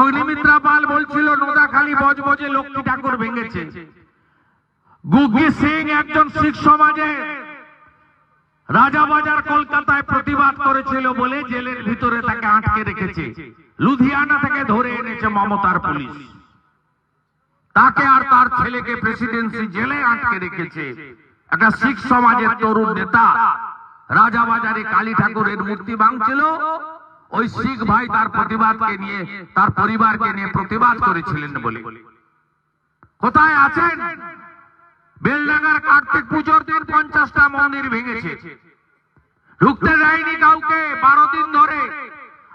অগ্নিমিত্রা পাল বলছিল নোদাখালী বজবজে লক্ষ্মী ঠাকুর ভেঙেছে। গুগ্গি সিং একজন শিখ সমাজে রাজাবাজার কলকাতায় প্রতিবাদ করেছিল বলে জেলের ভিতরে তাকে আটকে রেখেছে। লুধিয়ানা থেকে ধরে এনেছে মমতার পুলিশ। তাকে আর তার ছেলেকে প্রেসিডেন্সি জেলে আটকে রেখেছে। একটা শিখ সমাজের তরুণ নেতা রাজাবাজারে কালী ঠাকুরের মূর্তি ভাঙছিল। ওই শিখ ভাই তার প্রতিবাদকে নিয়ে, তার পরিবারকে নিয়ে প্রতিবাদ করেছিলেন বলে। কোথায় আছেন? বেলডাঙ্গার কার্তিক পুজোর দিন পঞ্চাশটা মন্দির ভেঙেছে। ঢুকতে দেয়নি কাউকে, বারো দিন ধরে।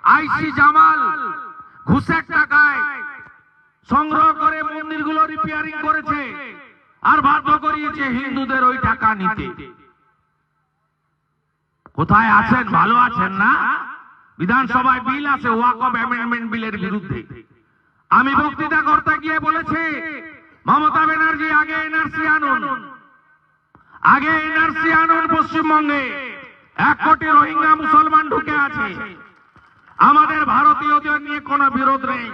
আইসি জামাল ঘুষের টাকায় সংগ্রহ করে মন্দিরগুলো রিপেয়ারিং করেছে আর বাধ্য করিয়েছে হিন্দুদের ওই টাকা নিতে। কোথায় আছেন? ভালো আছেন না? বিধানসভায় বিল আছে, ওয়াক অফ অ্যামেন্ডমেন্ট বিলের বিরুদ্ধে। আমি বক্তৃতা করতে গিয়ে বলেছি, মমতা ব্যানার্জি আগে এনআরসি আনুন। আগে এনআরসি আনুন পশ্চিমবঙ্গে। এক কোটি রোহিঙ্গা মুসলমান ঢুকে আছে। আমাদের ভারতীয়দের নিয়ে কোনো বিরোধ নেই।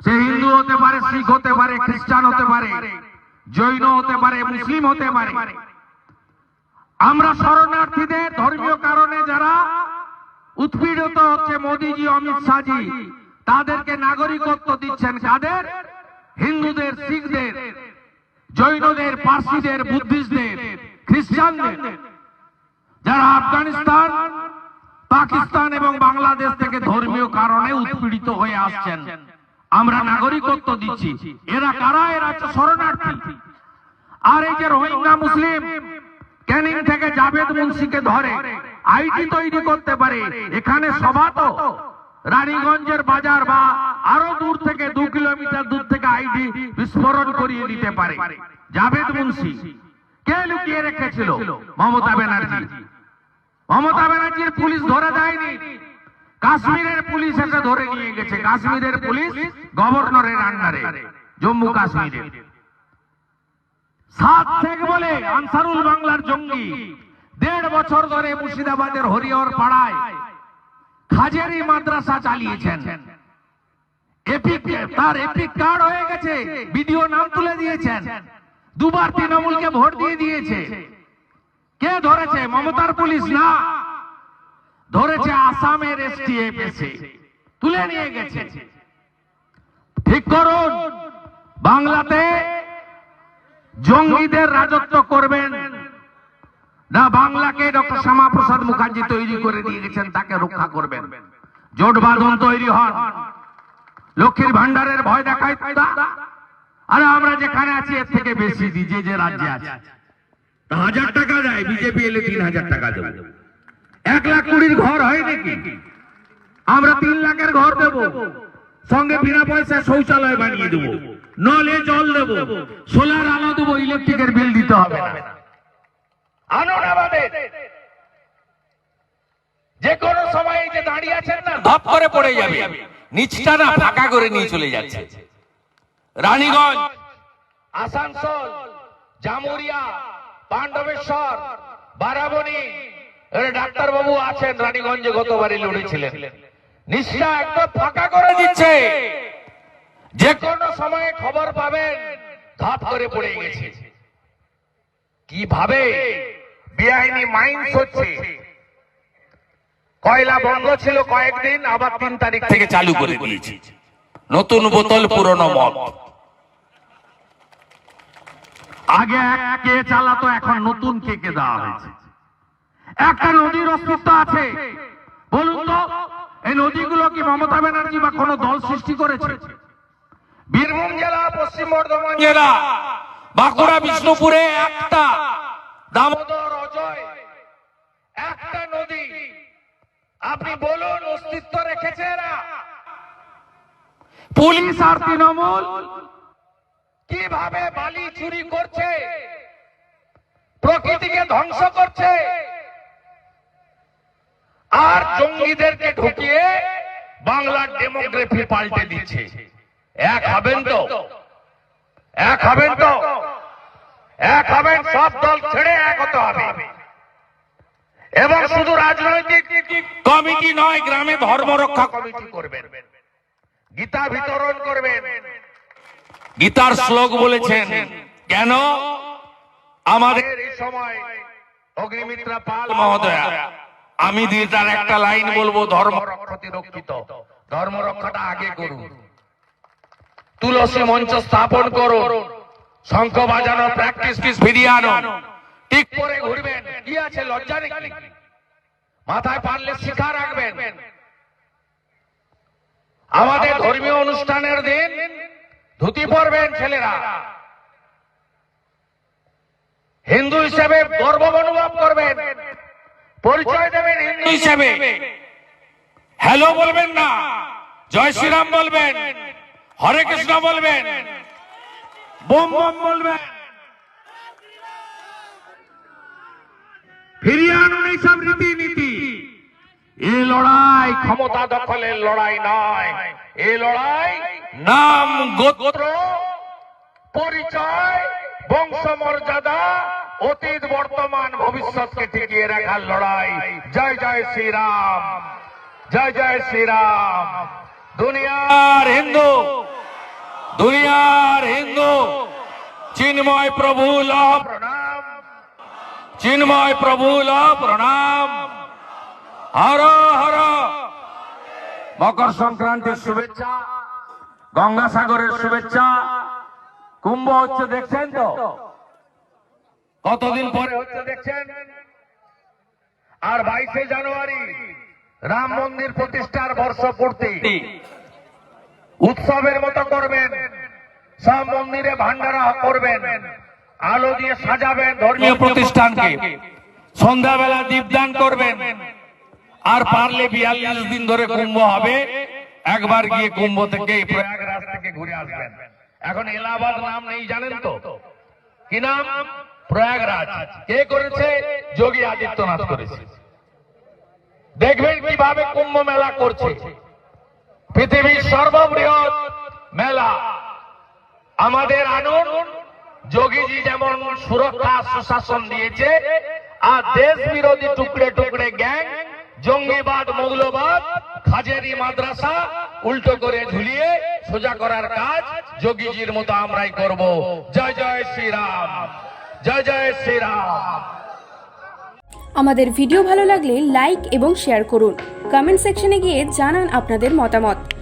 সে হিন্দু হতে পারে, শিখ হতে পারে, খ্রিস্টান হতে পারে, জৈন হতে পারে, মুসলিম হতে পারে। আমরা শরণার্থীদের ধর্মীয় কারণে যারা উৎপীড়িত হচ্ছে মোদিজি, অমিত শাহজি। তাদেরকে নাগরিকত্ব দিচ্ছেন কাদের? হিন্দুদের, শিখদের, জৈনদের, পার্সিদের, বুদ্ধিস্টদের, খ্রিস্টানদের। যারা আফগানিস্তান, পাকিস্তান এবং বাংলাদেশ থেকে ধর্মীয় কারণে উৎপীড়িত হয়ে আসছেন, আমরা নাগরিকত্ব দিচ্ছি। এরা কারা? এরা হচ্ছে শরণার্থী। আর এই যে রোহিঙ্গা মুসলিম, ক্যানিং থেকে জাভেদ মুন্সিকে ধরে আইডি তৈরি করতে পারে। এখানে সভা তো রানীগঞ্জের বাজার বা আরও দূর থেকে দু কিলোমিটার দূর থেকে আইডি বিস্ফোরণ করিয়ে দিতে পারে। জাভেদ মুন্সি, কে লুকিয়ে রেখেছিল? মমতা ব্যানার্জি। মমতা ব্যানার্জির পুলিশ ধরে দেয়নি। কাশ্মীরের পুলিশ এসে ধরে নিয়ে গেছে। কাশ্মীরের পুলিশ গভর্নরের আন্ডারে, জম্মু কাশ্মীরে। সাত শেখ বলে আনসারুল বাংলার জঙ্গি। দেড় বছর ধরে মুর্শিদাবাদের হরিহর পাড়ায় খাজেরি মাদ্রাসা চালিয়েছেন। তার এপিক কার্ড হয়ে গেছে ভিডিও নাম তুলে দিয়েছেন। দুবার তৃণমূলকে ভোট দিয়ে দিয়েছে। কে ধরেছে? মমতার পুলিশ না? ধরেছে আসামের তুলে নিয়ে গেছে। ঠিক করুন। বাংলাতে জঙ্গিদের রাজত্ব করবেন। না বাংলাকে ডক্টর শ্যামাপ্রসাদ মুখার্জি তৈরি করে দিয়ে গেছেন তাকে রক্ষা করবেন। জোট বাঁধন তৈরি হন। লক্ষ্মীর ভান্ডারের ভয় দেখায় তা। আরে আমরা যেখানে আছি, এর থেকে বেশি দিই যে যে রাজ্যে আছে। হাজার টাকা দেয়, বিজেপি এলে তিন হাজার টাকা দেবে। এক লাখ কুড়ির ঘর হয় নাকি? আমরা তিন লাখের ঘর দেব। সঙ্গে বিনা পয়সায় শৌচালয় বানিয়ে দেবো। নলে জল দেবো। সোলার আলো দেবো, ইলেকট্রিকের বিল দিতে হবে না। আনুন আমাদের যে কোনো সময় যে দাঁড়িয়ে আছেন না, ধপ করে পড়ে যাবে। নিচটা না ফাঁকা করে নিয়ে চলে যাচ্ছে। রানীগঞ্জ, আসানসোল জামুরিয়া পাণ্ডবেশ্বর, বারাবণী ডাক্তার বাবু আছেন, রানীগঞ্জে গতবারই লড়েছিলেন। নিশ্চয় একদম ফাঁকা করে দিচ্ছে। যে কোনো সময়ে খবর পাবেন, ধাপ করে পড়ে গেছে। কীভাবে বেআইনি মাইন্স হচ্ছে। কয়লা বন্ধ ছিল কয়েকদিন, আবার তিন তারিখ থেকে চালু করে দিয়েছে। নতুন বোতল, পুরনো মদ। আগে কে চালাতো, এখন নতুন কে কে দেওয়া হয়েছে। একটা নদীর অস্তিত্ব আছে। বলুন তো, এই নদীগুলো কি মমতা ব্যানার্জি বা কোনো দল সৃষ্টি করেছে? বীরভূম জেলা, পশ্চিম বর্ধমান জেলা, বাঁকুড়া, বিষ্ণুপুরে একটা, দামোদর নদী। আপনি বলুন অস্তিত্ব রেখেছে এরা। পুলিশ আর তৃণমূল? কীভাবে বালি চুরি করছে? প্রকৃতিকে ধ্বংস করছে? আর জঙ্গিদেরকে ঢুকিয়ে বাংলার ডেমোগ্রাফি পাল্টে দিচ্ছে। এক হবেন তো? এক হবেন তো? এক হবেন সব দল ছেড়ে এক হতে হবে। এবং শুধু রাজনৈতিক কমিটি নয় গ্রামে ধর্ম রক্ষা কমিটি করবেন। গীতা বিতরণ করবেন। গীতার শ্লোক বলেছেন কেন? আমাদের এই সময় অগ্নিমিত্রা পাল মহোদয়া আমি গীতার একটা লাইন বলব ধর্ম রক্ষতি রক্ষিত ধর্ম রক্ষাটা আগে করুন। তুলসী মঞ্চ স্থাপন করুন। শঙ্খ বাজানো প্র্যাকটিস ফিরিয়ে আনুন। ঠিক করে ঘুরবেন। কি আছে লজ্জা নাকি? মাথায় পারলে শিখা রাখবেন। আমাদের ধর্মীয় অনুষ্ঠানের দিন ধুতি পরবেন ছেলেরা। হিন্দু হিসেবে গর্ব অনুভব করবেন। পরিচয় দেবেন হিন্দু হিসেবে। হ্যালো বলবেন না। জয় শ্রীরাম বলবেন। হরে কৃষ্ণ বলবেন। বোম বোম বলবেন। ফিরিয়ে আনুন এইসব রীতিনীতি। এই লড়াই ক্ষমতা দখলের লড়াই নয়। এই লড়াই নাম, গোত্র, পরিচয়, বংশমর্যাদা, অতীত, বর্তমান, ভবিষ্যৎকে টিকিয়ে রাখার লড়াই। জয় জয় শ্রীরাম। জয় জয় শ্রীরাম। দুনিয়া আর হিন্দু, দুনিয়ার হিন্দু, চিন্ময় প্রভু লভ। চিন্ময় প্রভু লভ প্রণাম। হর হর। মকর সংক্রান্তির শুভেচ্ছা গঙ্গাসাগরের শুভেচ্ছা। কুম্ভ হচ্ছে দেখছেন তো? কতদিন পরে হচ্ছে দেখছেন? আর বাইশে জানুয়ারি রাম মন্দির প্রতিষ্ঠার বর্ষপূর্তি। উৎসবের মতো করবেন, সব মন্দিরে ভান্ডারা করবেন। আলো দিয়ে সাজাবেন ধর্মীয় প্রতিষ্ঠানকে। সন্ধ্যাবেলা দীপদান করবেন। আর পারলে বিয়াল্লিশ দিন ধরে কুম্ভ হবে। একবার গিয়ে কুম্ভ থেকে প্রয়াগরাজ থেকে ঘুরে আসবেন। এখন এলাহাবাদ নাম নেই জানেন তো? কি নাম? প্রয়াগরাজ। কে করেছে? যোগী আদিত্যনাথ করেছে। দেখবেন কীভাবে কুম্ভ মেলা করছে। পৃথিবীর সর্ববৃহৎ মেলা। আমাদের আনুন যোগীজি যেমন সুরক্ষা, সুশাসন দিয়েছে, আর দেশ বিরোধী টুকরে টুকরে গ্যাং, জঙ্গিবাদ, মৌলবাদ, খাজেরি মাদ্রাসা উল্টো করে ঝুলিয়ে সোজা করার কাজ যোগীজির মতো আমরাই করব। জয় জয় শ্রীরাম, জয় জয় শ্রীরাম। আমাদের ভিডিও ভালো লাগলে লাইক এবং শেয়ার করুন। কমেন্ট সেকশনে গিয়ে জানান আপনাদের মতামত।